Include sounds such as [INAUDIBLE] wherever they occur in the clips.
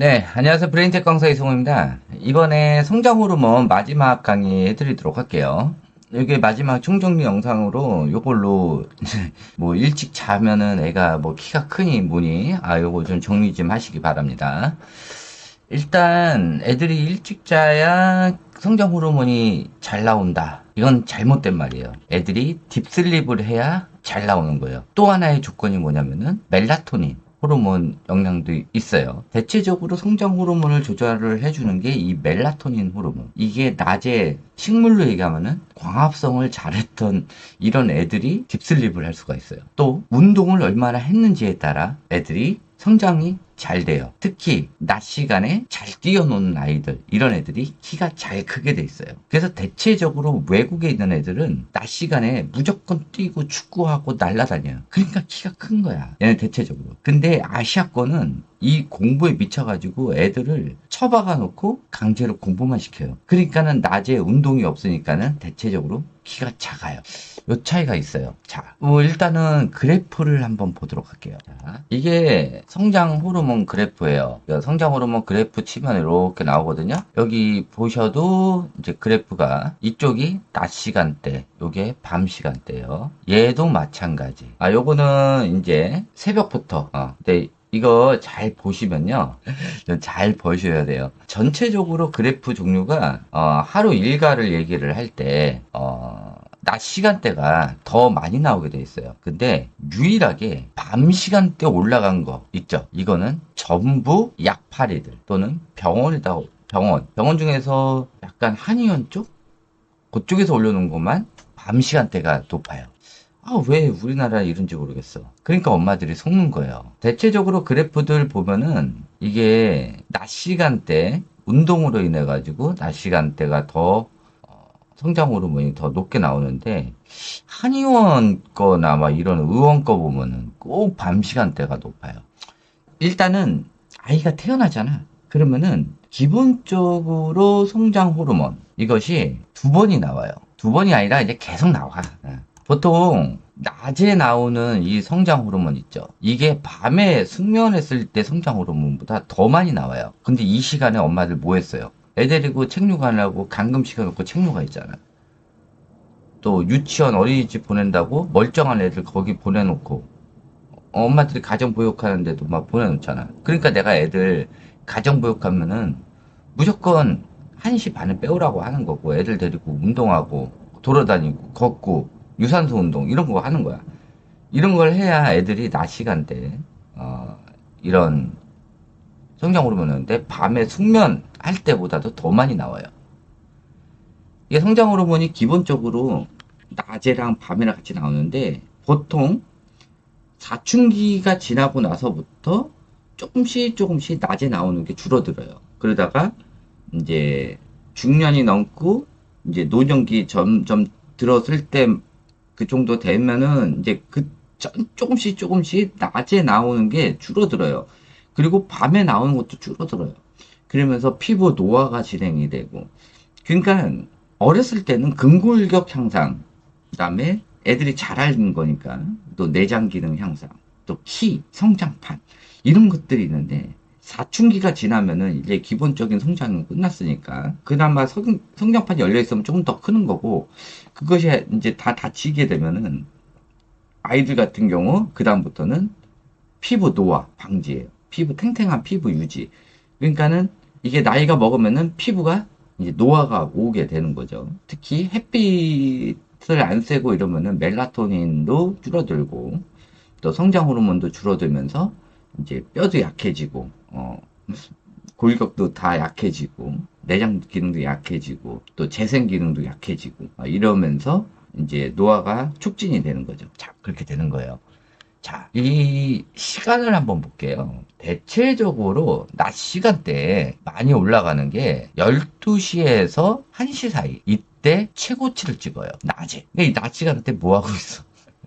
네, 안녕하세요. 브레인텍 강사 이승호입니다. 이번에 성장 호르몬 마지막 강의 해드리도록 할게요. 이게 마지막 총정리 영상으로 요걸로 뭐 일찍 자면은 애가 뭐 키가 크니 뭐니 아 요거 좀 정리 좀 하시기 바랍니다. 일단 애들이 일찍 자야 성장 호르몬이 잘 나온다. 이건 잘못된 말이에요. 애들이 딥슬립을 해야 잘 나오는 거예요. 또 하나의 조건이 뭐냐면은 멜라토닌. 호르몬 영향도 있어요. 대체적으로 성장 호르몬을 조절을 해주는 게 이 멜라토닌 호르몬. 이게 낮에 식물로 얘기하면은 광합성을 잘했던 이런 애들이 딥슬립을 할 수가 있어요. 또 운동을 얼마나 했는지에 따라 애들이 성장이 잘 돼요. 특히 낮 시간에 잘 뛰어노는 아이들 이런 애들이 키가 잘 크게 돼 있어요. 그래서 대체적으로 외국에 있는 애들은 낮 시간에 무조건 뛰고 축구하고 날아다녀요. 그러니까 키가 큰 거야. 얘는 대체적으로. 근데 아시아권은 이 공부에 미쳐가지고 애들을 처박아 놓고 강제로 공부만 시켜요. 그러니까는 낮에 운동이 없으니까는 대체적으로 키가 작아요. 요 차이가 있어요. 자, 뭐 일단은 그래프를 한번 보도록 할게요. 자, 이게 성장 호르몬 그래프예요. 그러니까 성장 호르몬 그래프 치면 이렇게 나오거든요. 여기 보셔도 이제 그래프가 이쪽이 낮 시간대, 요게 밤 시간대예요. 얘도 마찬가지. 아, 요거는 이제 새벽부터 어, 근데 이거 잘 보시면요. 잘 보셔야 돼요. 전체적으로 그래프 종류가 어, 하루 일과를 얘기를 할 때 어, 낮 시간대가 더 많이 나오게 돼 있어요. 근데 유일하게 밤 시간대 올라간 거 있죠. 이거는 전부 약파리들 또는 병원이다. 병원. 병원 중에서 약간 한의원 쪽? 그쪽에서 올려놓은 것만 밤 시간대가 높아요. 아, 왜 우리나라 이런지 모르겠어. 그러니까 엄마들이 속는 거예요. 대체적으로 그래프들 보면은 이게 낮 시간대 운동으로 인해 가지고 낮 시간대가 더 어, 성장 호르몬이 더 높게 나오는데 한의원 거나 막 이런 의원 거 보면은 꼭 밤 시간대가 높아요. 일단은 아이가 태어나잖아. 그러면은 기본적으로 성장 호르몬 이것이 두 번이 나와요. 두 번이 아니라 이제 계속 나와. 예. 보통 낮에 나오는 이 성장 호르몬 있죠. 이게 밤에 숙면했을 때 성장 호르몬보다 더 많이 나와요. 근데 이 시간에 엄마들 뭐 했어요? 애 데리고 책류가 하려고 감금 시켜놓고 책류가 있잖아. 또 유치원 어린이집 보낸다고 멀쩡한 애들 거기 보내놓고 엄마들이 가정보육하는데도 막 보내놓잖아. 그러니까 내가 애들 가정보육하면은 무조건 1시 반에 빼오라고 하는 거고 애들 데리고 운동하고 돌아다니고 걷고 유산소 운동 이런 거 하는 거야. 이런 걸 해야 애들이 낮 시간대 어, 이런 성장 호르몬인데 밤에 숙면 할 때보다도 더 많이 나와요. 이게 성장 호르몬이 기본적으로 낮에랑 밤이랑 같이 나오는데 보통 사춘기가 지나고 나서부터 조금씩 조금씩 낮에 나오는 게 줄어들어요. 그러다가 이제 중년이 넘고 이제 노년기 점점 들었을 때 그 정도 되면은 이제 그 점- 조금씩 조금씩 낮에 나오는 게 줄어들어요. 그리고 밤에 나오는 것도 줄어들어요. 그러면서 피부 노화가 진행이 되고 그러니까 어렸을 때는 근골격 향상 그다음에 애들이 자라는 거니까 또 내장 기능 향상 또 키 성장판 이런 것들이 있는데 사춘기가 지나면은 이제 기본적인 성장은 끝났으니까 그나마 성, 성장판이 열려 있으면 조금 더 크는 거고 그것이 이제 다 닫히게 되면은 아이들 같은 경우 그 다음부터는 피부 노화 방지예요. 피부 탱탱한 피부 유지. 그러니까는 이게 나이가 먹으면은 피부가 이제 노화가 오게 되는 거죠. 특히 햇빛을 안 쐬고 이러면은 멜라토닌도 줄어들고 또 성장 호르몬도 줄어들면서 이제 뼈도 약해지고 어 골격도 다 약해지고 내장 기능도 약해지고 또 재생 기능도 약해지고 어, 이러면서 이제 노화가 촉진이 되는 거죠. 자, 그렇게 되는 거예요. 자, 이 시간을 한번 볼게요. 대체적으로 낮 시간대에 많이 올라가는 게 12시에서 1시 사이. 이때 최고치를 찍어요. 낮에. 근데 이 낮 시간대 뭐 하고 있어?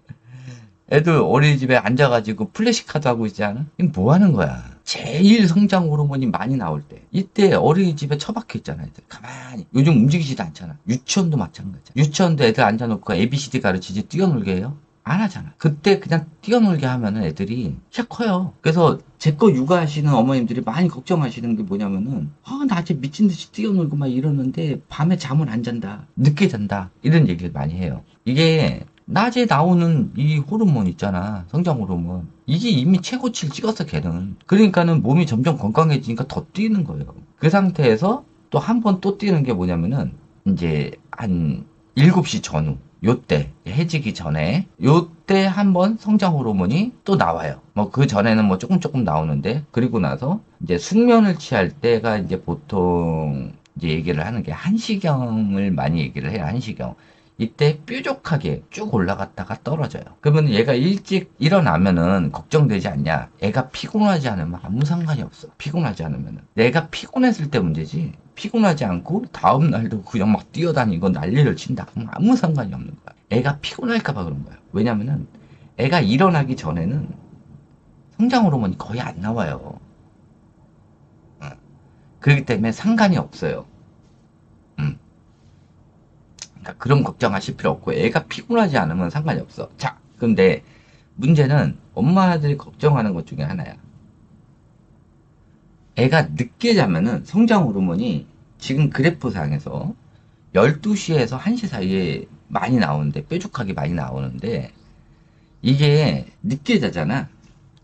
[LAUGHS] 애들 어린이집에 앉아가지고 플래시 카드 하고 있지 않아? 이거 뭐 하는 거야? 제일 성장 호르몬이 많이 나올 때. 이때 어린이집에 처박혀 있잖아, 애들. 가만히. 요즘 움직이지도 않잖아. 유치원도 마찬가지야. 유치원도 애들 앉아놓고 ABCD 가르치지 뛰어놀게 해요? 안 하잖아. 그때 그냥 뛰어놀게 하면은 애들이 키 커요. 그래서 제 거 육아하시는 어머님들이 많이 걱정하시는 게 뭐냐면은 아, 낮에 미친 듯이 뛰어놀고 막 이러는데 밤에 잠을 안 잔다. 늦게 잔다. 이런 얘기를 많이 해요. 이게 낮에 나오는 이 호르몬 있잖아. 성장 호르몬. 이게 이미 최고치를 찍었어, 걔는. 그러니까는 몸이 점점 건강해지니까 더 뛰는 거예요. 그 상태에서 또 한 번 또 뛰는 게 뭐냐면은 이제 한 7시 전후 요때 해지기 전에 요때 한번 성장 호르몬이 또 나와요. 뭐 그 전에는 뭐 조금 조금 나오는데 그리고 나서 이제 숙면을 취할 때가 이제 보통 이제 얘기를 하는 게 한시경을 많이 얘기를 해요. 한시경. 이때 뾰족하게 쭉 올라갔다가 떨어져요. 그러면 얘가 일찍 일어나면은 걱정되지 않냐? 애가 피곤하지 않으면 아무 상관이 없어. 피곤하지 않으면은. 내가 피곤했을 때 문제지. 피곤하지 않고 다음 날도 그냥 막 뛰어다니고 난리를 친다. 그럼 아무 상관이 없는 거야. 애가 피곤할까봐 그런 거야. 왜냐면은 애가 일어나기 전에는 성장 호르몬이 거의 안 나와요. 어. 그렇기 때문에 상관이 없어요. 음. 그러니까 그런 걱정하실 필요 없고 애가 피곤하지 않으면 상관이 없어. 자, 근데 문제는 엄마들이 걱정하는 것 중에 하나야. 애가 늦게 자면은 성장 호르몬이 지금 그래프상에서 12시에서 1시 사이에 많이 나오는데 뾰족하게 많이 나오는데 이게 늦게 자잖아.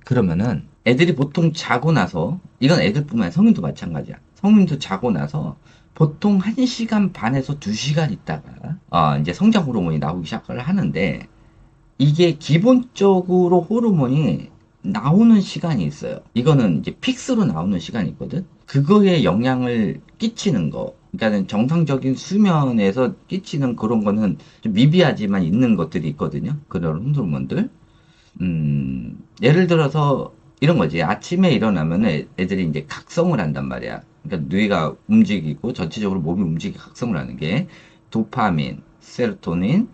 그러면은 애들이 보통 자고 나서 이건 애들뿐만 아니라 성인도 마찬가지야. 성인도 자고 나서 보통 1시간 반에서 2시간 있다가 어, 이제 성장 호르몬이 나오기 시작을 하는데 이게 기본적으로 호르몬이 나오는 시간이 있어요. 이거는 이제 픽스로 나오는 시간이 있거든. 그거에 영향을 끼치는 거. 그러니까는 정상적인 수면에서 끼치는 그런 거는 좀 미비하지만 있는 것들이 있거든요. 그런 호르몬들. 음, 예를 들어서 이런 거지. 아침에 일어나면 애- 애들이 이제 각성을 한단 말이야. 그러니까 뇌가 움직이고 전체적으로 몸이 움직이고 각성을 하는 게 도파민, 세로토닌,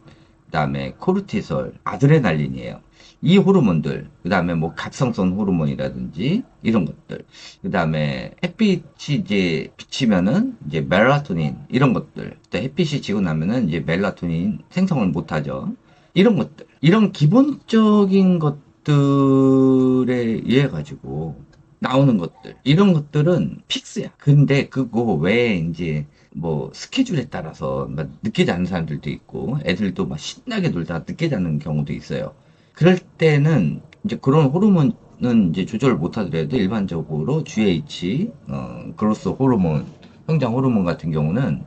그다음에 코르티솔, 아드레날린이에요. 이 호르몬들, 그 다음에 뭐 각성성 호르몬이라든지 이런 것들, 그 다음에 햇빛이 이제 비치면은 이제 멜라토닌 이런 것들, 또 햇빛이 지고 나면은 이제 멜라토닌 생성을 못하죠. 이런 것들, 이런 기본적인 것들에 의해 가지고 나오는 것들, 이런 것들은 픽스야. 근데 그거 외에 이제 뭐 스케줄에 따라서 막 늦게 자는 사람들도 있고 애들도 막 신나게 놀다가 늦게 자는 경우도 있어요. 그럴 때는 이제 그런 호르몬은 이제 조절을 못 하더라도 일반적으로 GH, 어, 그로스 호르몬, 성장 호르몬 같은 경우는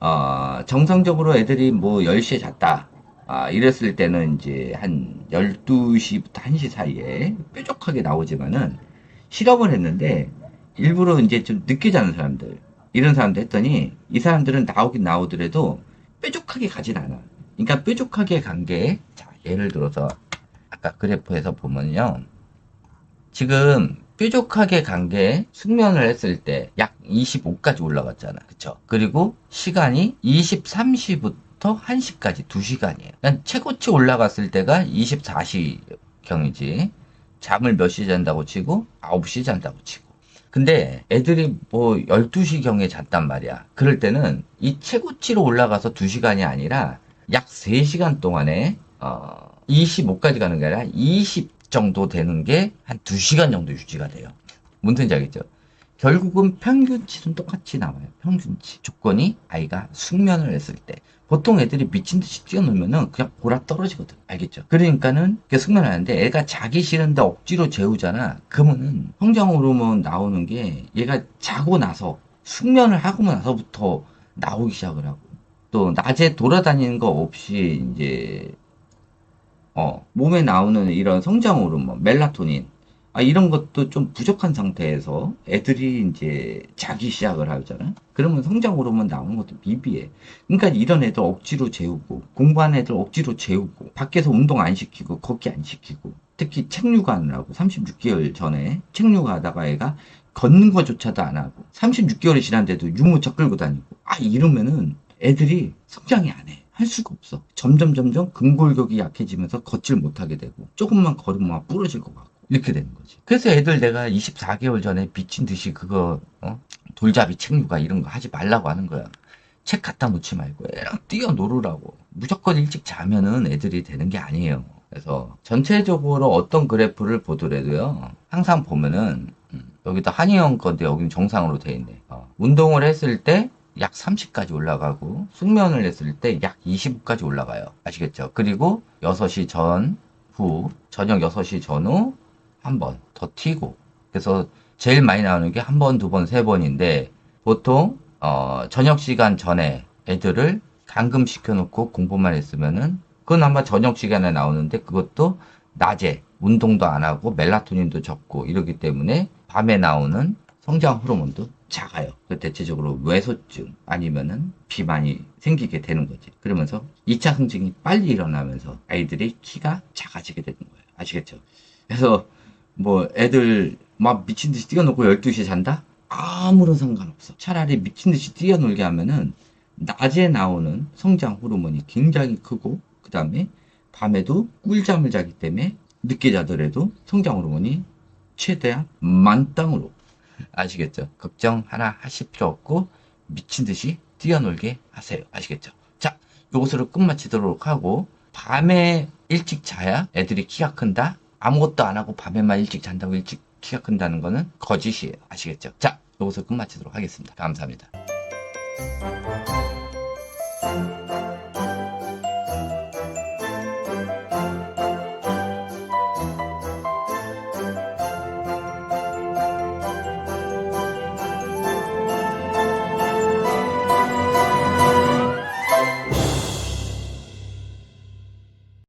어, 정상적으로 애들이 뭐 10시에 잤다. 아, 이랬을 때는 이제 한 12시부터 1시 사이에 뾰족하게 나오지만은 실험을 했는데 일부러 이제 좀 늦게 자는 사람들, 이런 사람들 했더니 이 사람들은 나오긴 나오더라도 뾰족하게 가진 않아. 그러니까 뾰족하게 간 게, 자, 예를 들어서 아까 그래프에서 보면요. 지금 뾰족하게 간 게 숙면을 했을 때 약 25까지 올라갔잖아. 그쵸? 그리고 시간이 23시부터 1시까지 2시간이에요. 그러니까 최고치 올라갔을 때가 24시경이지. 잠을 몇시 잔다고 치고 9시 잔다고 치고. 근데 애들이 뭐 12시경에 잤단 말이야. 그럴 때는 이 최고치로 올라가서 2시간이 아니라 약 3시간 동안에 어 25까지 가는 게 아니라 20 정도 되는 게 한 2시간 정도 유지가 돼요. 뭔 뜻인지 알겠죠? 결국은 평균치는 똑같이 나와요. 평균치. 조건이 아이가 숙면을 했을 때. 보통 애들이 미친 듯이 뛰어놀면은 그냥 보라 떨어지거든. 알겠죠? 그러니까는 그 숙면을 하는데 애가 자기 싫은데 억지로 재우잖아. 그러면은 성장 호르몬 나오는 게 얘가 자고 나서 숙면을 하고 나서부터 나오기 시작을 하고 또 낮에 돌아다니는 거 없이 이제 어, 몸에 나오는 이런 성장 호르몬, 멜라토닌, 아, 이런 것도 좀 부족한 상태에서 애들이 이제 자기 시작을 하잖아? 그러면 성장 호르몬 나오는 것도 미비해. 그러니까 이런 애들 억지로 재우고, 공부하는 애들 억지로 재우고, 밖에서 운동 안 시키고, 걷기 안 시키고, 특히 책류가 하느라고 36개월 전에 책류가 하다가 애가 걷는 거조차도 안 하고, 36개월이 지났는데도 유모차 끌고 다니고, 아, 이러면은 애들이 성장이 안 해. 할 수가 없어. 점점 점점 근골격이 약해지면서 걷질 못하게 되고 조금만 걸으면 막 부러질 것 같고 이렇게 되는 거지. 그래서 애들 내가 24개월 전에 미친 듯이 그거 어? 돌잡이 책류가 이런 거 하지 말라고 하는 거야. 책 갖다 놓지 말고 애랑 뛰어 놀으라고. 무조건 일찍 자면은 애들이 되는 게 아니에요. 그래서 전체적으로 어떤 그래프를 보더라도요. 항상 보면은 음, 여기다 한의원 건데 여기는 정상으로 돼 있네. 어, 운동을 했을 때 약 30까지 올라가고 숙면을 했을 때 약 25까지 올라가요. 아시겠죠? 그리고 6시 전, 후, 저녁 6시 전후 한 번 더 튀고. 그래서 제일 많이 나오는 게 한 번, 두 번, 세 번인데 보통 어, 저녁 시간 전에 애들을 감금시켜 놓고 공부만 했으면은 그건 아마 저녁 시간에 나오는데 그것도 낮에 운동도 안 하고 멜라토닌도 적고 이러기 때문에 밤에 나오는 성장 호르몬도 작아요. 그 대체적으로 외소증 아니면은 비만이 생기게 되는 거지. 그러면서 2차 성징이 빨리 일어나면서 아이들이 키가 작아지게 되는 거예요. 아시겠죠? 그래서 뭐 애들 막 미친 듯이 뛰어놓고 12시에 잔다? 아무런 상관없어. 차라리 미친 듯이 뛰어놀게 하면은 낮에 나오는 성장 호르몬이 굉장히 크고 그 다음에 밤에도 꿀잠을 자기 때문에 늦게 자더라도 성장 호르몬이 최대한 만땅으로 아시겠죠? 걱정 하나 하실 필요 없고 미친 듯이 뛰어놀게 하세요. 아시겠죠? 자, 요것으로 끝마치도록 하고 밤에 일찍 자야 애들이 키가 큰다. 아무것도 안 하고 밤에만 일찍 잔다고 일찍 키가 큰다는 거는 거짓이에요. 아시겠죠? 자, 여기서 끝마치도록 하겠습니다. 감사합니다.